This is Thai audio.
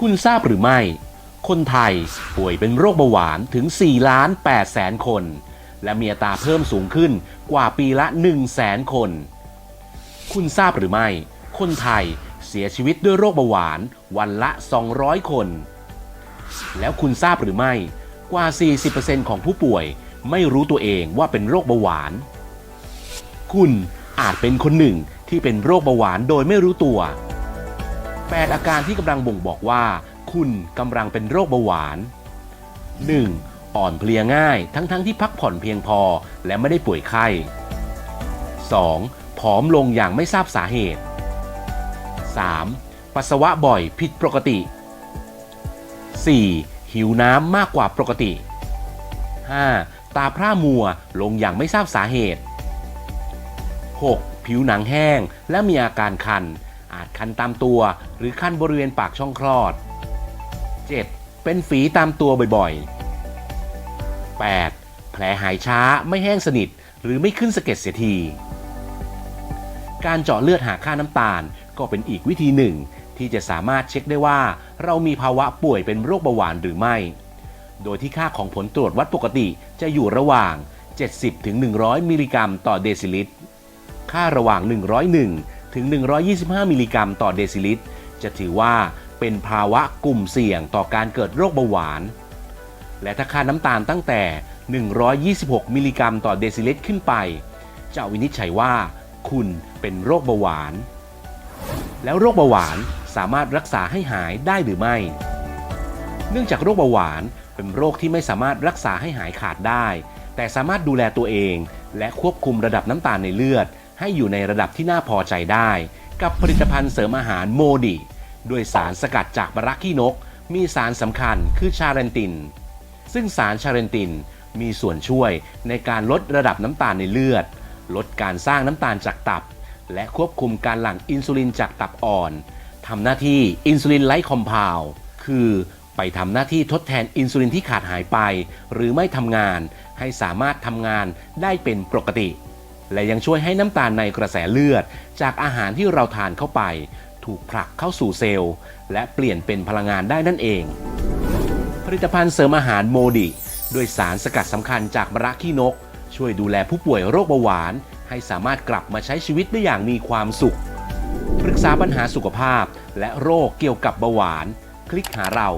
คุณทราบหรือไม่ คนไทยป่วยเป็นโรคเบาหวานถึง 4 ล้าน8แสนคน และมีอัตราเพิ่มสูงขึ้นกว่าปีละ 1 แสนคน คุณทราบหรือไม่ คนไทยเสียชีวิตด้วยโรคเบาหวานวันละ 200 คน แล้วคุณทราบหรือไม่ กว่า 40%ของผู้ป่วยไม่รู้ตัวเองว่าเป็นโรคเบาหวาน คุณอาจเป็นคนหนึ่ง ที่เป็นโรคเบาหวานโดยไม่รู้ตัว 8 อาการที่กำลังบ่งบอกว่า คุณกำลังเป็นโรคเบาหวาน 1. อ่อนเพลียง่ายทั้งๆทที่พักผ่อนเพียงพอและไม่ได้ป่วยไข้ 2. ผอมลงอย่างไม่ทราบสาเหตุ 3. ปัสสาวะบ่อยผิดปกติ 4. หิวน้ำมากกว่าปกติ 5. ตาพร่ามัวลงอย่างไม่ทราบสาเหตุ 6. ผิวหนังแห้ง และมีอาการคัน อาจคันตามตัว หรือคันบริเวณปากช่องคลอด 7. เป็นฝีตามตัวบ่อยๆ 8. แผลหายช้าไม่แห้งสนิท หรือไม่ขึ้นสะเก็ดเสียที การเจาะเลือดหาค่าน้ำตาลก็เป็นอีกวิธีหนึ่ง ที่จะสามารถเช็คได้ว่า เรามีภาวะป่วยเป็นโรคเบาหวานหรือไม่ โดยที่ค่าของผลตรวจวัดปกติจะอยู่ระหว่าง 70-100 มิลลิกรัมต่อเดซิลิตร ค่าระหว่าง 101 ถึง 125 มิลลิกรัมต่อเดซิลิตร จะถือว่าเป็นภาวะกลุ่มเสี่ยงต่อการเกิดโรคเบาหวาน และถ้าค่าน้ำตาลตั้งแต่ 126 มิลลิกรัมต่อเดซิลิตรขึ้นไป จะวินิจฉัยว่า คุณเป็นโรคเบาหวาน แล้วโรคเบาหวานสามารถรักษาให้หายได้หรือไม่ เนื่องจากโรคเบาหวานเป็นโรคที่ไม่สามารถรักษาให้หายขาดได้ แต่สามารถดูแลตัวเอง และควบคุมระดับน้ำตาลในเลือด ให้อยู่ในระดับที่น่าพอใจได้ กับผลิตภัณฑ์เสริมอาหารโมดิด้วยสารสกัดจากมะระขี้นก มีสารสำคัญคือชาเรนติน ซึ่งสารชาเรนตินมีส่วนช่วยในการลดระดับน้ำตาลในเลือด ลดการสร้างน้ำตาลจากตับ และควบคุมการหลั่งอินซูลินจากตับอ่อนทำหน้าที่อินซูลินไลท์คอมเพลคือไปทำหน้าที่ทดแทนอินซูลินที่ขาดหายไป หรือไม่ทำงาน ให้สามารถทำงานได้เป็นปกติ และยังช่วยให้น้ำตาลในกระแสเลือด จากอาหารที่เราทานเข้าไป ถูกผลักเข้าสู่เซลล์ และเปลี่ยนเป็นพลังงานได้นั่นเอง ผลิตภัณฑ์เสริมอาหารโมดิด้วยสารสกัดสำคัญจากมะระขี้นก ช่วยดูแลผู้ป่วยโรคเบาหวาน ให้สามารถกลับมาใช้ชีวิตได้อย่างมีความสุข ปรึกษาปัญหาสุขภาพและโรคเกี่ยวกับเบาหวาน คลิกหาเรา